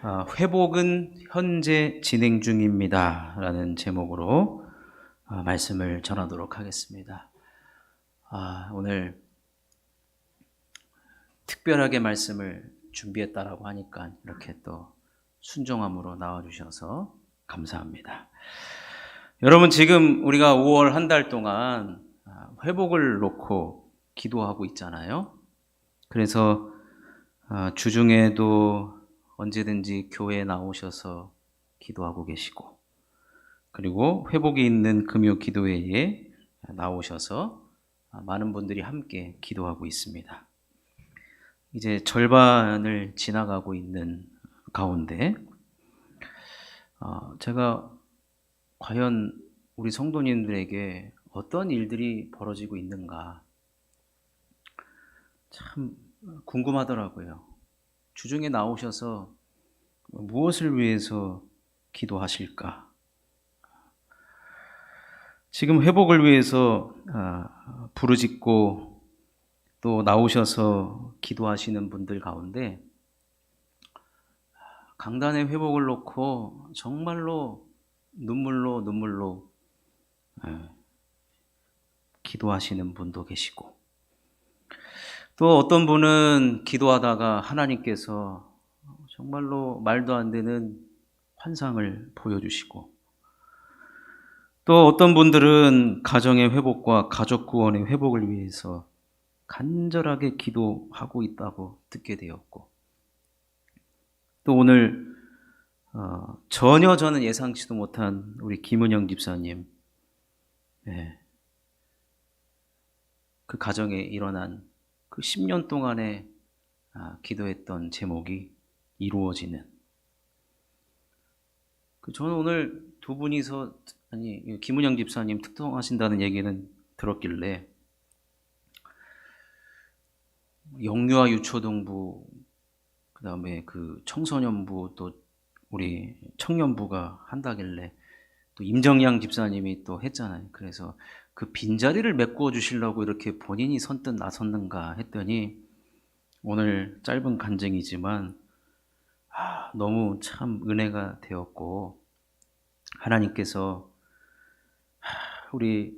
아, 회복은 현재 진행 중입니다. 라는 제목으로 아, 말씀을 전하도록 하겠습니다. 아, 오늘 특별하게 말씀을 준비했다라고 하니까 이렇게 또 순종함으로 나와주셔서 감사합니다. 여러분, 지금 우리가 5월 한 달 동안 아, 회복을 놓고 기도하고 있잖아요. 그래서 아, 주중에도 언제든지 교회에 나오셔서 기도하고 계시고, 그리고 회복이 있는 금요 기도회에 나오셔서 많은 분들이 함께 기도하고 있습니다. 이제 절반을 지나가고 있는 가운데, 어, 제가 과연 우리 성도님들에게 어떤 일들이 벌어지고 있는가 참 궁금하더라고요. 주중에 나오셔서 무엇을 위해서 기도하실까? 지금 회복을 위해서 아, 부르짖고 또 나오셔서 기도하시는 분들 가운데 강단의 회복을 놓고 정말로 눈물로 눈물로 예, 기도하시는 분도 계시고 또 어떤 분은 기도하다가 하나님께서 정말로 말도 안 되는 환상을 보여주시고 또 어떤 분들은 가정의 회복과 가족 구원의 회복을 위해서 간절하게 기도하고 있다고 듣게 되었고 또 오늘 어, 전혀 저는 예상치도 못한 우리 김은영 집사님 예, 그 가정에 일어난 그 10년 동안에 아, 기도했던 제목이 이루어지는. 그 저는 오늘 두 분이서 아니 김은영 집사님 특성하신다는 얘기는 들었길래 영유아 유초등부 그다음에 그 청소년부 또 우리 청년부가 한다길래 또 임정양 집사님이 또 했잖아요. 그래서 그 빈자리를 메꾸어 주시려고 이렇게 본인이 선뜻 나섰는가 했더니 오늘 짧은 간증이지만 아, 너무 참 은혜가 되었고 하나님께서 아, 우리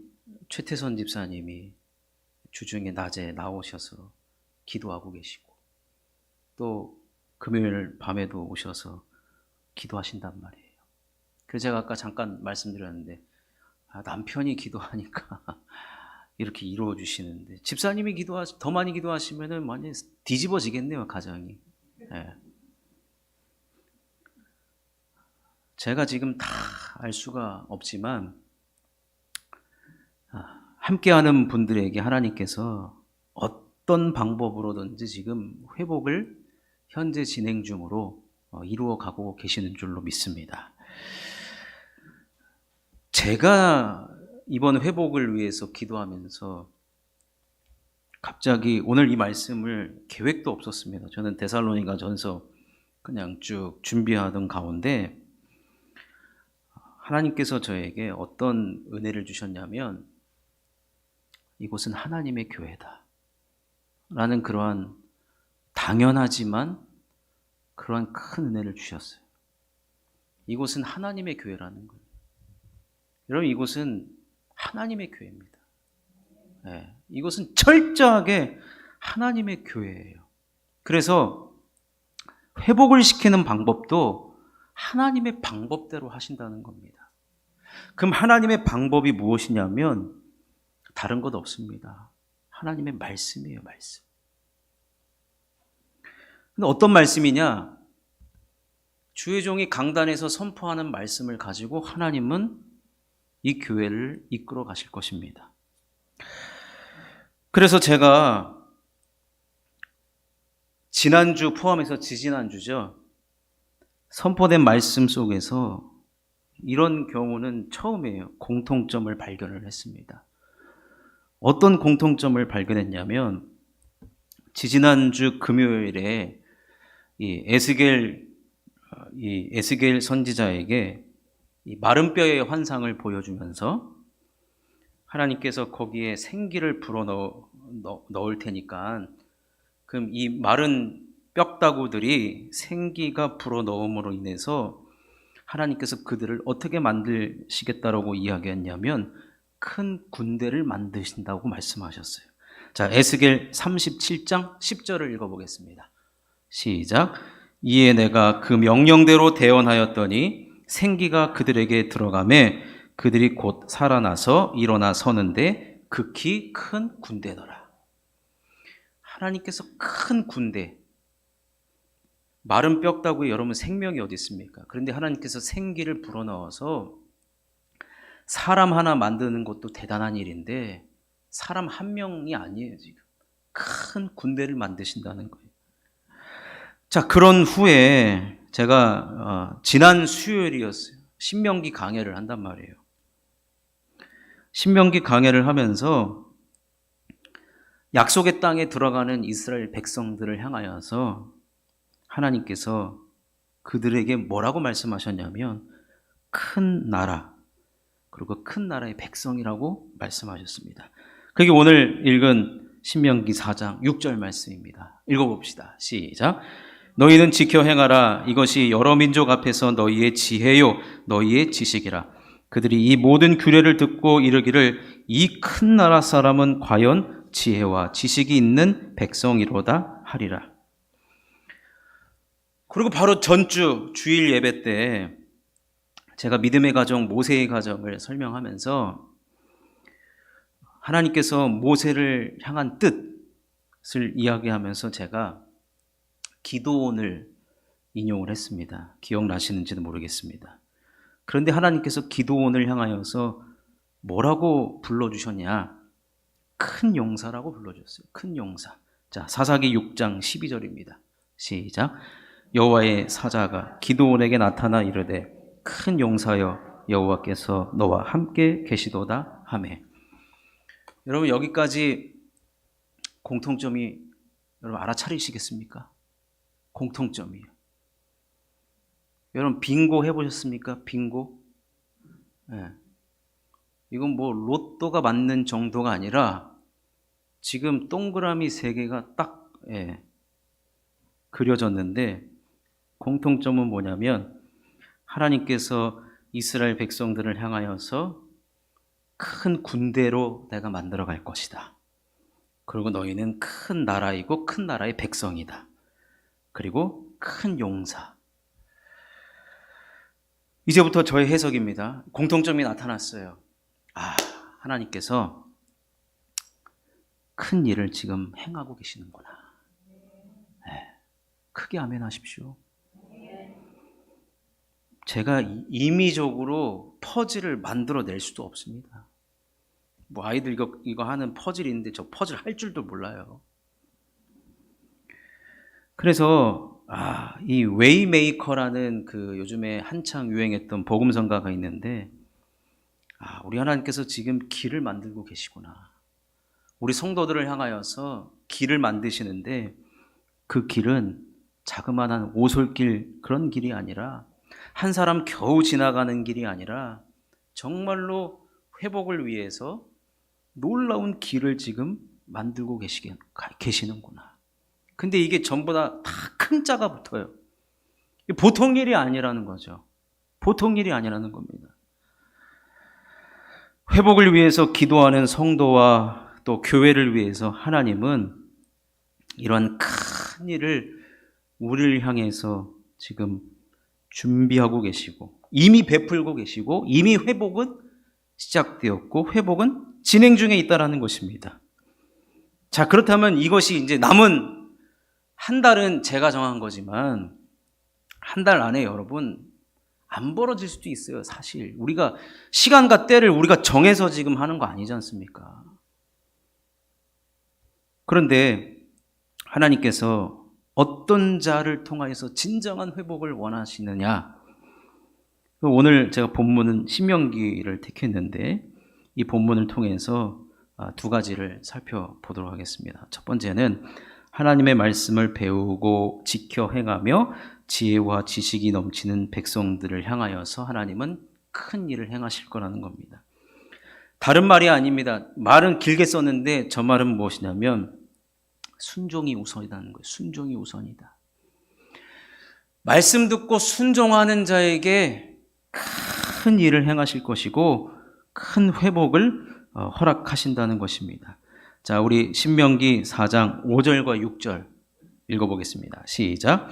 최태선 집사님이 주중에 낮에 나오셔서 기도하고 계시고 또 금요일 밤에도 오셔서 기도하신단 말이에요. 그래서 제가 아까 잠깐 말씀드렸는데 아, 남편이 기도하니까 이렇게 이루어 주시는데 집사님이 기도하 더 많이 기도하시면은 많이 뒤집어지겠네요 가정이. 예. 제가 지금 다 알 수가 없지만 아, 함께하는 분들에게 하나님께서 어떤 방법으로든지 지금 회복을 현재 진행 중으로 어, 이루어 가고 계시는 줄로 믿습니다. 제가 이번 회복을 위해서 기도하면서 갑자기 오늘 이 말씀을 계획도 없었습니다. 저는 데살로니가 전서 그냥 쭉 준비하던 가운데 하나님께서 저에게 어떤 은혜를 주셨냐면 이곳은 하나님의 교회다. 라는 그러한 당연하지만 그러한 큰 은혜를 주셨어요. 이곳은 하나님의 교회라는 거예요. 여러분, 이곳은 하나님의 교회입니다. 네, 이곳은 철저하게 하나님의 교회예요. 그래서 회복을 시키는 방법도 하나님의 방법대로 하신다는 겁니다. 그럼 하나님의 방법이 무엇이냐면 다른 것 없습니다. 하나님의 말씀이에요, 말씀. 근데 어떤 말씀이냐? 주의 종이 강단에서 선포하는 말씀을 가지고 하나님은 이 교회를 이끌어 가실 것입니다. 그래서 제가 지난주 포함해서 지지난주죠. 선포된 말씀 속에서 이런 경우는 처음이에요. 공통점을 발견을 했습니다. 어떤 공통점을 발견했냐면 지지난주 금요일에 이 에스겔 이 에스겔 선지자에게 이 마른 뼈의 환상을 보여주면서 하나님께서 거기에 생기를 불어 넣, 넣을 테니까 그럼 이 마른 뼈다구들이 생기가 불어넣음으로 인해서 하나님께서 그들을 어떻게 만드시겠다라고 이야기했냐면 큰 군대를 만드신다고 말씀하셨어요. 자, 에스겔 37장 10절을 읽어 보겠습니다. 시작. 이에 내가 그 명령대로 대언하였더니 생기가 그들에게 들어가매 그들이 곧 살아나서 일어나 서는데 극히 큰 군대더라. 하나님께서 큰 군대, 마른 뼈다구에 여러분 생명이 어디 있습니까? 그런데 하나님께서 생기를 불어넣어서 사람 하나 만드는 것도 대단한 일인데 사람 한 명이 아니에요 지금 큰 군대를 만드신다는 거예요. 자 그런 후에 제가 어, 지난 수요일이었어요. 신명기 강해를 한단 말이에요. 신명기 강해를 하면서 약속의 땅에 들어가는 이스라엘 백성들을 향하여서 하나님께서 그들에게 뭐라고 말씀하셨냐면 큰 나라 그리고 큰 나라의 백성이라고 말씀하셨습니다. 그게 오늘 읽은 신명기 4장 6절 말씀입니다. 읽어봅시다. 시작. 너희는 지켜 행하라. 이것이 여러 민족 앞에서 너희의 지혜요, 너희의 지식이라. 그들이 이 모든 규례를 듣고 이르기를 이 큰 나라 사람은 과연 지혜와 지식이 있는 백성이로다 하리라. 그리고 바로 전주 주일 예배 때 제가 믿음의 가정, 모세의 가정을 설명하면서 하나님께서 모세를 향한 뜻을 이야기하면서 제가 기도원을 인용을 했습니다. 기억나시는지도 모르겠습니다. 그런데 하나님께서 기도원을 향하여서 뭐라고 불러주셨냐? 큰 용사라고 불러줬어요. 큰 용사. 자, 사사기 6장 12절입니다. 시작. 여호와의 사자가 기도원에게 나타나 이르되 큰 용사여 여호와께서 너와 함께 계시도다 하매. 여러분 여기까지 공통점이 여러분 알아차리시겠습니까? 공통점이요. 여러분 빙고 해보셨습니까? 빙고? 예. 이건 뭐 로또가 맞는 정도가 아니라 지금 동그라미 세 개가 딱 예, 그려졌는데 공통점은 뭐냐면 하나님께서 이스라엘 백성들을 향하여서 큰 군대로 내가 만들어 갈 것이다. 그리고 너희는 큰 나라이고 큰 나라의 백성이다. 그리고 큰 용사. 이제부터 저의 해석입니다. 공통점이 나타났어요. 아, 하나님께서 큰 일을 지금 행하고 계시는구나. 네, 크게 아멘 하십시오. 제가 임의적으로 퍼즐을 만들어낼 수도 없습니다. 뭐 아이들 이거 이거 하는 퍼즐이 있는데 저 퍼즐 할 줄도 몰라요. 그래서 아, 이 웨이메이커라는 그 요즘에 한창 유행했던 복음성가가 있는데 아, 우리 하나님께서 지금 길을 만들고 계시구나. 우리 성도들을 향하여서 길을 만드시는데 그 길은 자그마한 오솔길 그런 길이 아니라 한 사람 겨우 지나가는 길이 아니라 정말로 회복을 위해서 놀라운 길을 지금 만들고 계시긴, 계시는구나. 근데 이게 전부 다 다 큰 자가 붙어요. 보통 일이 아니라는 거죠. 보통 일이 아니라는 겁니다. 회복을 위해서 기도하는 성도와 또 교회를 위해서 하나님은 이러한 큰 일을 우리를 향해서 지금 준비하고 계시고 이미 베풀고 계시고 이미 회복은 시작되었고 회복은 진행 중에 있다라는 것입니다. 자, 그렇다면 이것이 이제 남은 한 달은 제가 정한 거지만 한 달 안에 여러분 안 벌어질 수도 있어요, 사실. 우리가 시간과 때를 우리가 정해서 지금 하는 거 아니지 않습니까? 그런데 하나님께서 어떤 자를 통하여서 진정한 회복을 원하시느냐? 오늘 제가 본문은 신명기를 택했는데 이 본문을 통해서 아, 두 가지를 살펴보도록 하겠습니다. 첫 번째는 하나님의 말씀을 배우고 지켜 행하며 지혜와 지식이 넘치는 백성들을 향하여서 하나님은 큰 일을 행하실 거라는 겁니다. 다른 말이 아닙니다. 말은 길게 썼는데 저 말은 무엇이냐면 순종이 우선이라는 거예요. 순종이 우선이다. 말씀 듣고 순종하는 자에게 큰 일을 행하실 것이고 큰 회복을 어, 허락하신다는 것입니다. 자, 우리 신명기 4장 5절과 6절 읽어보겠습니다. 시작.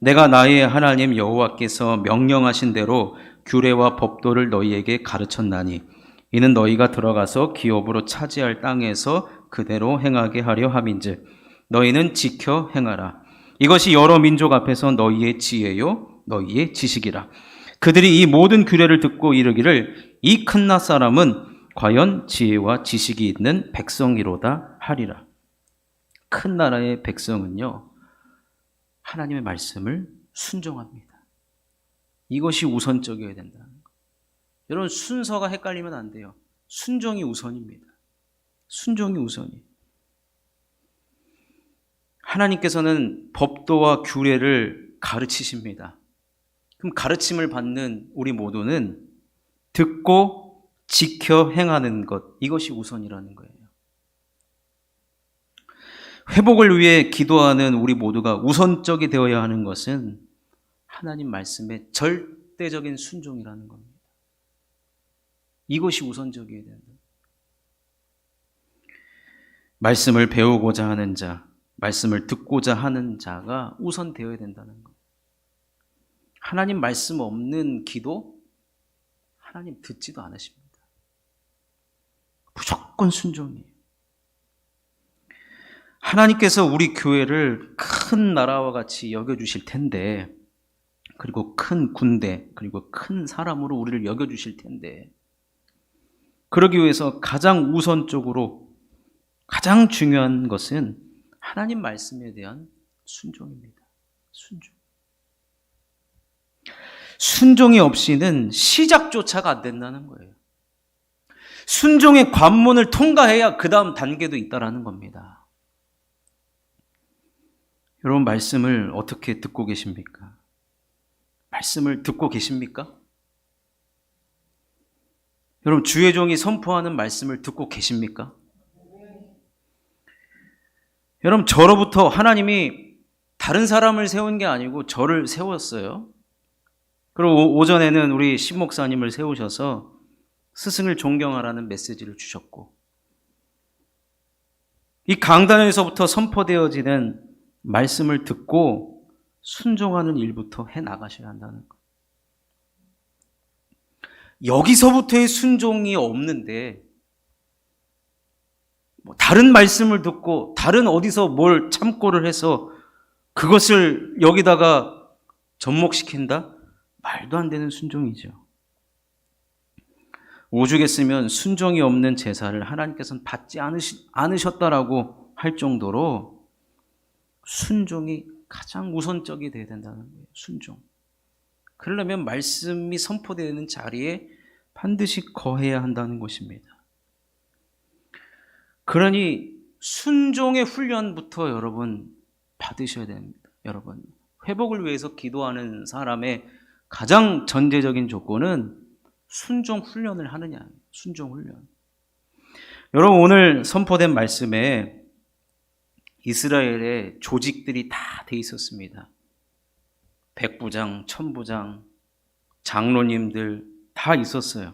내가 나의 하나님 여호와께서 명령하신 대로 규례와 법도를 너희에게 가르쳤나니 이는 너희가 들어가서 기업으로 차지할 땅에서 그대로 행하게 하려 함인즉 너희는 지켜 행하라. 이것이 여러 민족 앞에서 너희의 지혜요 너희의 지식이라. 그들이 이 모든 규례를 듣고 이르기를 이 큰 나 사람은 과연 지혜와 지식이 있는 백성이로다 하리라. 큰 나라의 백성은요 하나님의 말씀을 순종합니다. 이것이 우선적이어야 된다는 거. 여러분 순서가 헷갈리면 안 돼요. 순종이 우선입니다. 순종이 우선이. 하나님께서는 법도와 규례를 가르치십니다. 그럼 가르침을 받는 우리 모두는 듣고 지켜 행하는 것, 이것이 우선이라는 거예요. 회복을 위해 기도하는 우리 모두가 우선적이 되어야 하는 것은 하나님 말씀의 절대적인 순종이라는 겁니다. 이것이 우선적이어야 된다. 말씀을 배우고자 하는 자, 말씀을 듣고자 하는 자가 우선 되어야 된다는 것. 하나님 말씀 없는 기도, 하나님 듣지도 않으십니다. 무조건 순종이에요. 하나님께서 우리 교회를 큰 나라와 같이 여겨주실 텐데, 그리고 큰 군대, 그리고 큰 사람으로 우리를 여겨주실 텐데, 그러기 위해서 가장 우선적으로 가장 중요한 것은 하나님 말씀에 대한 순종입니다. 순종. 순종이 없이는 시작조차가 안 된다는 거예요. 순종의 관문을 통과해야 그 다음 단계도 있다라는 겁니다. 여러분, 말씀을 어떻게 듣고 계십니까? 말씀을 듣고 계십니까? 여러분, 주의 종이 선포하는 말씀을 듣고 계십니까? 여러분, 저로부터 하나님이 다른 사람을 세운 게 아니고 저를 세웠어요. 그리고 오전에는 우리 신 목사님을 세우셔서 스승을 존경하라는 메시지를 주셨고, 이 강단에서부터 선포되어지는 말씀을 듣고 순종하는 일부터 해 나가셔야 한다는 것. 여기서부터의 순종이 없는데, 뭐 다른 말씀을 듣고 다른 어디서 뭘 참고를 해서 그것을 여기다가 접목시킨다? 말도 안 되는 순종이죠. 오죽했으면 순종이 없는 제사를 하나님께서는 받지 않으셨다라고 할 정도로 순종이 가장 우선적이 되어야 된다는 거예요. 순종. 그러려면 말씀이 선포되는 자리에 반드시 거해야 한다는 것입니다. 그러니 순종의 훈련부터 여러분 받으셔야 됩니다. 여러분 회복을 위해서 기도하는 사람의 가장 전제적인 조건은 순종 훈련을 하느냐. 순종 훈련. 여러분 오늘 선포된 말씀에 이스라엘의 조직들이 다 돼 있었습니다. 백부장, 천부장, 장로님들 다 있었어요.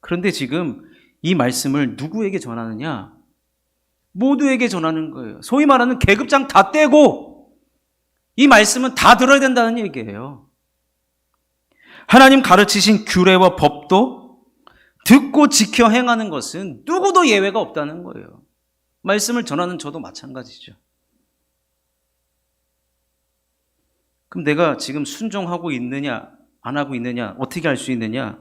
그런데 지금 이 말씀을 누구에게 전하느냐? 모두에게 전하는 거예요. 소위 말하는 계급장 다 떼고 이 말씀은 다 들어야 된다는 얘기예요. 하나님 가르치신 규례와 법도 듣고 지켜 행하는 것은 누구도 예외가 없다는 거예요. 말씀을 전하는 저도 마찬가지죠. 그럼 내가 지금 순종하고 있느냐, 안 하고 있느냐, 어떻게 할수 있느냐?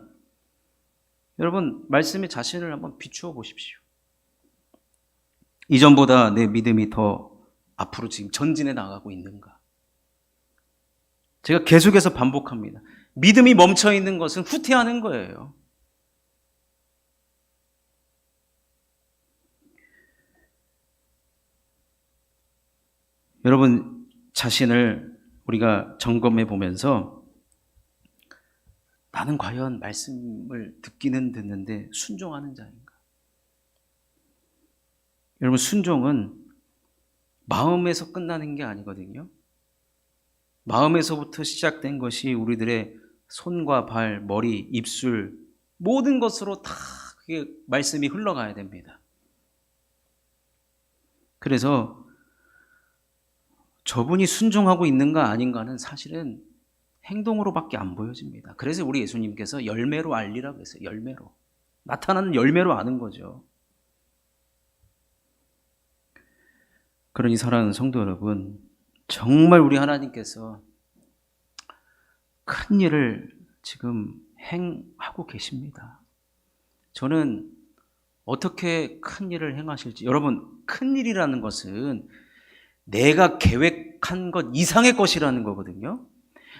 여러분, 말씀에 자신을 한번 비추어 보십시오. 이전보다 내 믿음이 더 앞으로 지금 전진해 나가고 있는가? 제가 계속해서 반복합니다. 믿음이 멈춰 있는 것은 후퇴하는 거예요. 여러분 자신을 우리가 점검해 보면서 나는 과연 말씀을 듣기는 듣는데 순종하는 자인가? 여러분 순종은 마음에서 끝나는 게 아니거든요. 마음에서부터 시작된 것이 우리들의 손과 발, 머리, 입술 모든 것으로 다 그게 말씀이 흘러가야 됩니다. 그래서 저분이 순종하고 있는가 아닌가는 사실은 행동으로밖에 안 보여집니다. 그래서 우리 예수님께서 열매로 알리라고 했어요. 열매로. 나타나는 열매로 아는 거죠. 그러니 사랑하는 성도 여러분, 정말 우리 하나님께서 큰 일을 지금 행하고 계십니다. 저는 어떻게 큰 일을 행하실지, 여러분, 큰 일이라는 것은 내가 계획한 것 이상의 것이라는 거거든요.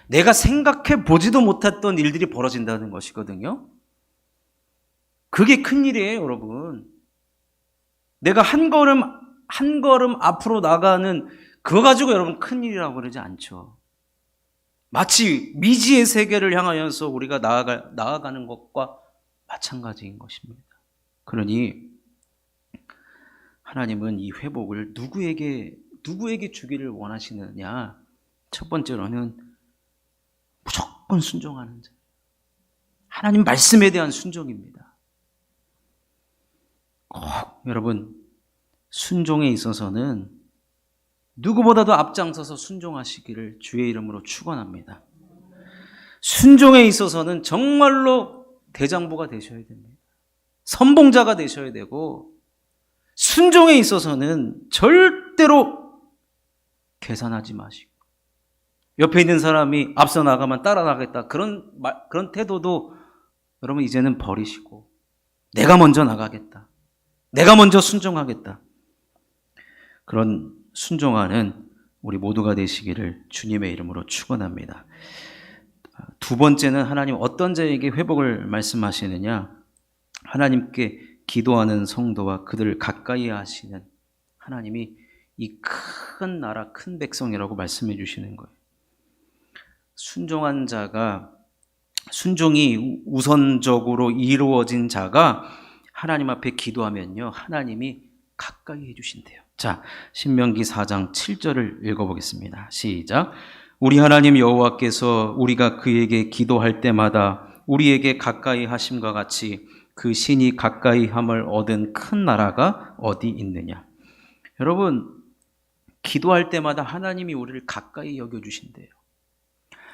내가 생각해 보지도 못했던 일들이 벌어진다는 것이거든요. 그게 큰 일이에요, 여러분. 내가 한 걸음, 한 걸음 앞으로 나가는 그거 가지고 여러분 큰 일이라고 그러지 않죠. 마치 미지의 세계를 향하여서 우리가 나아가, 나아가는 것과 마찬가지인 것입니다. 그러니 하나님은 이 회복을 누구에게, 누구에게 주기를 원하시느냐? 첫 번째로는 무조건 순종하는 자. 하나님 말씀에 대한 순종입니다. 꼭 여러분 순종에 있어서는 누구보다도 앞장서서 순종하시기를 주의 이름으로 축원합니다. 순종에 있어서는 정말로 대장부가 되셔야 됩니다. 선봉자가 되셔야 되고 순종에 있어서는 절대로 계산하지 마시고 옆에 있는 사람이 앞서 나가면 따라가겠다 그런 말, 그런 태도도 여러분 이제는 버리시고 내가 먼저 나가겠다. 내가 먼저 순종하겠다. 그런 순종하는 우리 모두가 되시기를 주님의 이름으로 축원합니다. 두 번째는 하나님 어떤 자에게 회복을 말씀하시느냐? 하나님께 기도하는 성도와 그들을 가까이 하시는 하나님이 이 큰 나라, 큰 백성이라고 말씀해 주시는 거예요. 순종한 자가 순종이 우선적으로 이루어진 자가 하나님 앞에 기도하면요. 하나님이 가까이 해 주신대요. 자, 신명기 4장 7절을 읽어 보겠습니다. 시작. 우리 하나님 여호와께서 우리가 그에게 기도할 때마다 우리에게 가까이 하심과 같이 그 신이 가까이 함을 얻은 큰 나라가 어디 있느냐? 여러분, 기도할 때마다 하나님이 우리를 가까이 여겨 주신대요.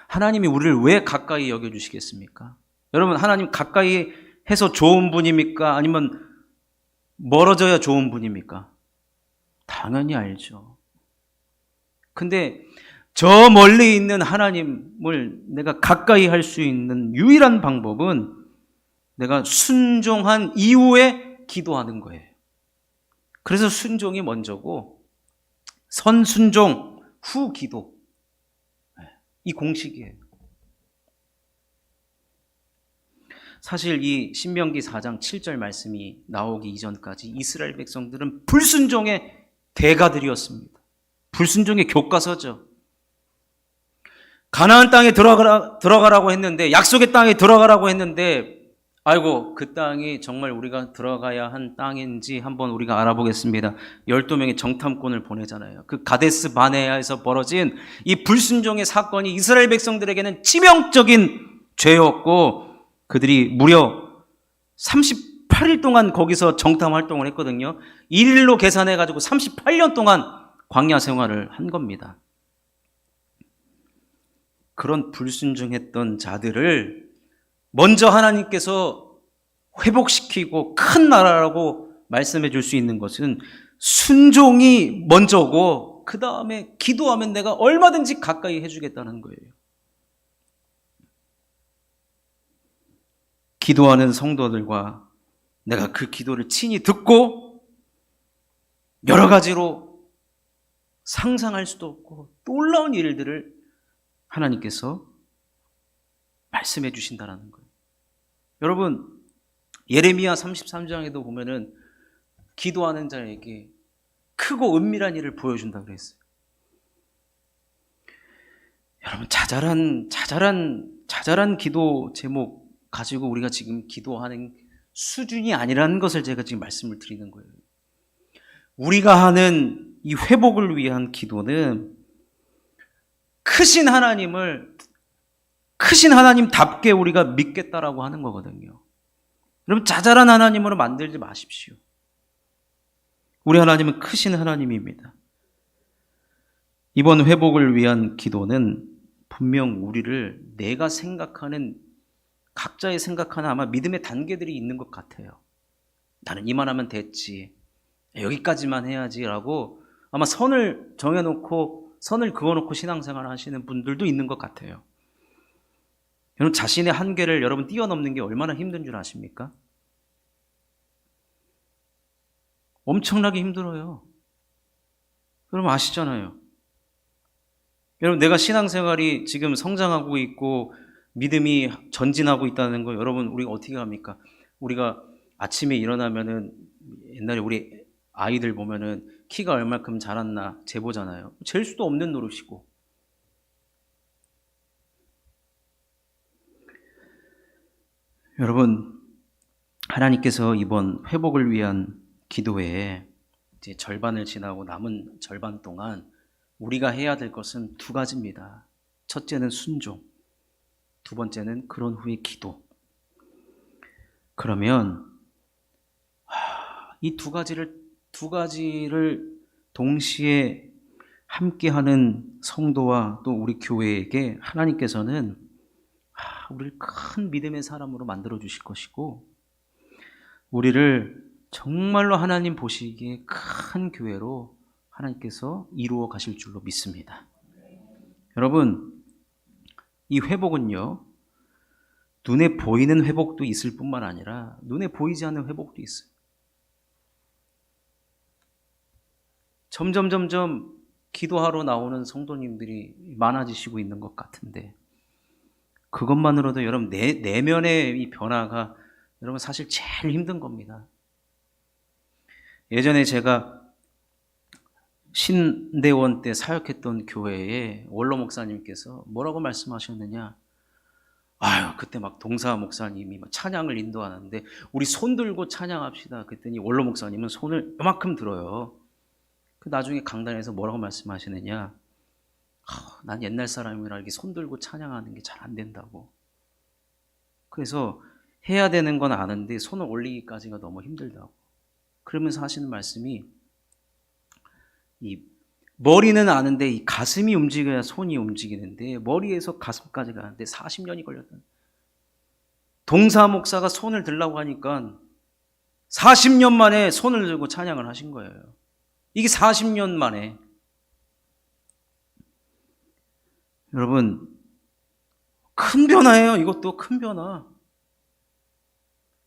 하나님이 우리를 왜 가까이 여겨 주시겠습니까? 여러분, 하나님 가까이 해서 좋은 분입니까? 아니면 멀어져야 좋은 분입니까? 당연히 알죠. 근데 저 멀리 있는 하나님을 내가 가까이 할 수 있는 유일한 방법은 내가 순종한 이후에 기도하는 거예요. 그래서 순종이 먼저고 선순종 후 기도 이 공식이에요. 사실 이 신명기 4장 7절 말씀이 나오기 이전까지 이스라엘 백성들은 불순종의 대가들이었습니다. 불순종의 교과서죠. 가나안 땅에 들어가라, 들어가라고 했는데 약속의 땅에 들어가라고 했는데 아이고 그 땅이 정말 우리가 들어가야 한 땅인지 한번 우리가 알아보겠습니다. 12명의 정탐꾼을 보내잖아요. 그 가데스 바네아에서 벌어진 이 불순종의 사건이 이스라엘 백성들에게는 치명적인 죄였고 그들이 무려 38일 동안 거기서 정탐 활동을 했거든요. 1일로 계산해 가지고 38년 동안 광야 생활을 한 겁니다. 그런 불순종했던 자들을 먼저 하나님께서 회복시키고 큰 나라라고 말씀해 줄 수 있는 것은 순종이 먼저고 그 다음에 기도하면 내가 얼마든지 가까이 해주겠다는 거예요. 기도하는 성도들과 내가 그 기도를 친히 듣고 여러 가지로 상상할 수도 없고 놀라운 일들을 하나님께서 말씀해 주신다는 거예요. 여러분, 예레미야 33장에도 보면은 기도하는 자에게 크고 은밀한 일을 보여준다 그랬어요. 여러분, 자잘한, 자잘한, 자잘한 기도 제목 가지고 우리가 지금 기도하는 수준이 아니라는 것을 제가 지금 말씀을 드리는 거예요. 우리가 하는 이 회복을 위한 기도는 크신 하나님을 크신 하나님답게 우리가 믿겠다라고 하는 거거든요. 여러분 자잘한 하나님으로 만들지 마십시오. 우리 하나님은 크신 하나님입니다. 이번 회복을 위한 기도는 분명 우리를 내가 생각하는 각자의 생각하는 아마 믿음의 단계들이 있는 것 같아요. 나는 이만하면 됐지. 여기까지만 해야지라고 아마 선을 정해놓고 선을 그어놓고 신앙생활 하시는 분들도 있는 것 같아요. 여러분 자신의 한계를 여러분 뛰어넘는 게 얼마나 힘든 줄 아십니까? 엄청나게 힘들어요. 여러분 아시잖아요. 여러분 내가 신앙생활이 지금 성장하고 있고 믿음이 전진하고 있다는 거 여러분 우리가 어떻게 합니까? 우리가 아침에 일어나면은 옛날에 우리 아이들 보면은 키가 얼마큼 자랐나 재보잖아요. 잴 수도 없는 노릇이고. 여러분 하나님께서 이번 회복을 위한 기도에 이제 절반을 지나고 남은 절반 동안 우리가 해야 될 것은 두 가지입니다. 첫째는 순종, 두 번째는 그런 후에 기도. 그러면 이 두 가지를 두 가지를 동시에 함께하는 성도와 또 우리 교회에게 하나님께서는 아, 우리를 큰 믿음의 사람으로 만들어 주실 것이고 우리를 정말로 하나님 보시기에 큰 교회로 하나님께서 이루어 가실 줄로 믿습니다. 여러분, 이 회복은요, 눈에 보이는 회복도 있을 뿐만 아니라 눈에 보이지 않는 회복도 있어요. 점점 점점 기도하러 나오는 성도님들이 많아지시고 있는 것 같은데 그것만으로도 여러분 내, 내면의 이 변화가 여러분 사실 제일 힘든 겁니다. 예전에 제가 신대원 때 사역했던 교회에 원로 목사님께서 뭐라고 말씀하셨느냐? 아유, 그때 막 동사 목사님이 막 찬양을 인도하는데 우리 손 들고 찬양합시다. 그랬더니 원로 목사님은 손을 이만큼 들어요. 그 나중에 강단에서 뭐라고 말씀하시느냐? 아, 난 옛날 사람이라 이렇게 손 들고 찬양하는 게 잘 안 된다고. 그래서 해야 되는 건 아는데 손을 올리기까지가 너무 힘들다고. 그러면서 하시는 말씀이 이 머리는 아는데 이 가슴이 움직여야 손이 움직이는데 머리에서 가슴까지 가는데 40년이 걸렸다. 동사 목사가 손을 들라고 하니까 40년 만에 손을 들고 찬양을 하신 거예요. 이게 40년 만에 여러분 큰 변화예요. 이것도 큰 변화.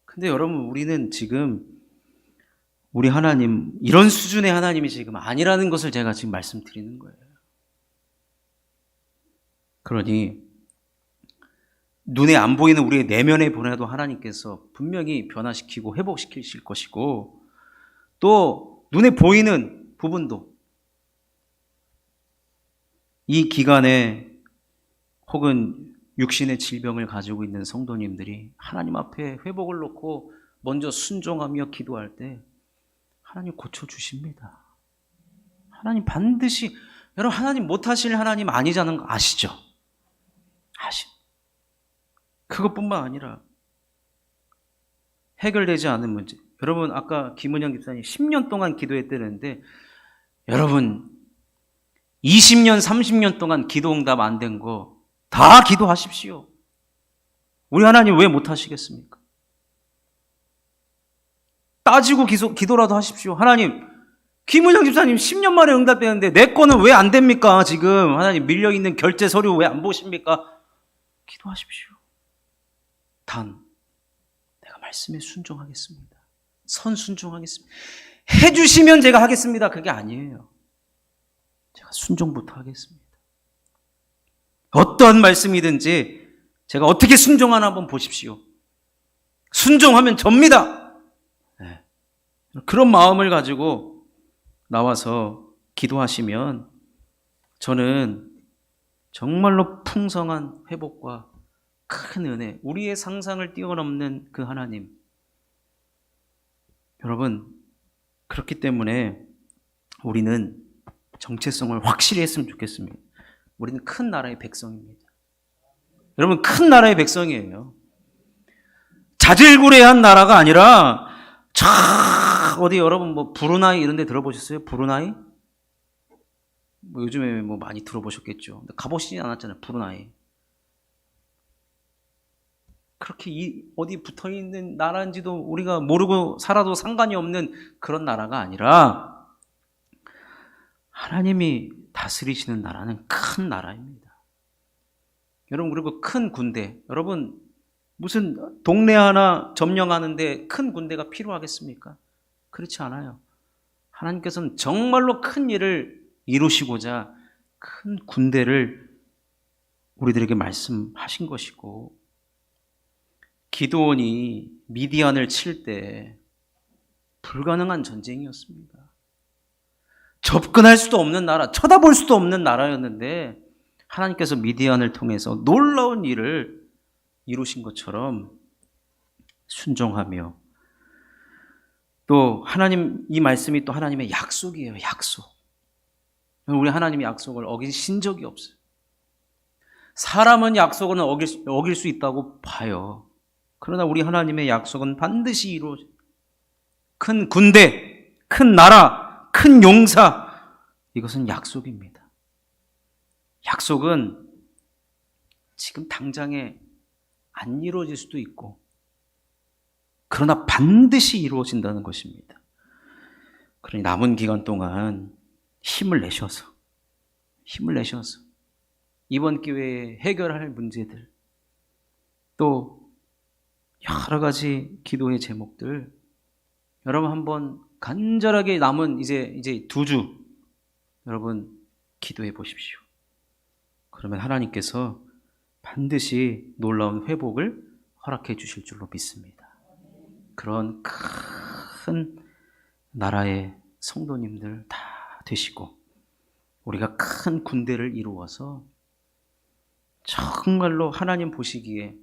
근데 여러분 우리는 지금 우리 하나님 이런 수준의 하나님이 지금 아니라는 것을 제가 지금 말씀드리는 거예요. 그러니 눈에 안 보이는 우리의 내면의 변화도 하나님께서 분명히 변화시키고 회복시키실 것이고 또 눈에 보이는 부분도 이 기간에 혹은 육신의 질병을 가지고 있는 성도님들이 하나님 앞에 회복을 놓고 먼저 순종하며 기도할 때 하나님 고쳐주십니다. 하나님 반드시, 여러분, 하나님 못하실 하나님 아니자는 거 아시죠? 아시. 그것뿐만 아니라 해결되지 않은 문제. 여러분, 아까 김은영 집사님 10년 동안 기도했다는데, 여러분, 20년, 30년 동안 기도 응답 안 된 거 다 기도하십시오. 우리 하나님 왜 못하시겠습니까? 따지고 기소, 기도라도 하십시오. 하나님, 김은영 집사님 10년 만에 응답되는데 내 거는 왜 안 됩니까? 지금 하나님 밀려있는 결제 서류 왜 안 보십니까? 기도하십시오. 단, 내가 말씀에 순종하겠습니다. 선 순종하겠습니다. 해주시면 제가 하겠습니다. 그게 아니에요. 제가 순종부터 하겠습니다. 어떠한 말씀이든지 제가 어떻게 순종하나 한번 보십시오. 순종하면 접니다. 네. 그런 마음을 가지고 나와서 기도하시면 저는 정말로 풍성한 회복과 큰 은혜, 우리의 상상을 뛰어넘는 그 하나님. 여러분, 그렇기 때문에 우리는 정체성을 확실히 했으면 좋겠습니다. 우리는 큰 나라의 백성입니다. 여러분 큰 나라의 백성이에요. 자질구레한 나라가 아니라 저 어디 여러분 뭐 브루나이 이런 데 들어보셨어요? 브루나이? 뭐 요즘에 뭐 많이 들어보셨겠죠. 가보시진 않았잖아요. 브루나이. 그렇게 이, 어디 붙어 있는 나라인지도 우리가 모르고 살아도 상관이 없는 그런 나라가 아니라 하나님이 다스리시는 나라는 큰 나라입니다. 여러분 그리고 큰 군대 여러분 무슨 동네 하나 점령하는데 큰 군대가 필요하겠습니까? 그렇지 않아요. 하나님께서는 정말로 큰 일을 이루시고자 큰 군대를 우리들에게 말씀하신 것이고 기도원이 미디안을 칠 때 불가능한 전쟁이었습니다. 접근할 수도 없는 나라, 쳐다볼 수도 없는 나라였는데 하나님께서 미디안을 통해서 놀라운 일을 이루신 것처럼 순종하며 또 하나님 이 말씀이 또 하나님의 약속이에요. 약속. 우리 하나님의 약속을 어기신 적이 없어요. 사람은 약속은 어길 수, 어길 수 있다고 봐요. 그러나 우리 하나님의 약속은 반드시 이루어져. 큰 군대, 큰 나라, 큰 용사 이것은 약속입니다. 약속은 지금 당장에 안 이루어질 수도 있고 그러나 반드시 이루어진다는 것입니다. 그러니 남은 기간 동안 힘을 내셔서 힘을 내셔서 이번 기회에 해결할 문제들 또 여러 가지 기도의 제목들 여러분 한번 간절하게 남은 이제 이제 두 주 여러분 기도해 보십시오. 그러면 하나님께서 반드시 놀라운 회복을 허락해 주실 줄로 믿습니다. 그런 큰 나라의 성도님들 다 되시고 우리가 큰 군대를 이루어서 정말로 하나님 보시기에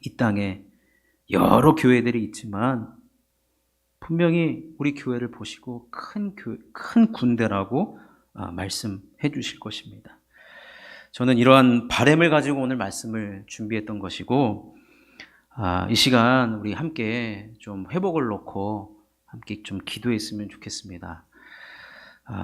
이 땅에 여러 교회들이 있지만 분명히 우리 교회를 보시고 큰, 교, 큰 군대라고 아, 말씀해 주실 것입니다. 저는 이러한 바램을 가지고 오늘 말씀을 준비했던 것이고 아, 이 시간 우리 함께 좀 회복을 놓고 함께 좀 기도했으면 좋겠습니다.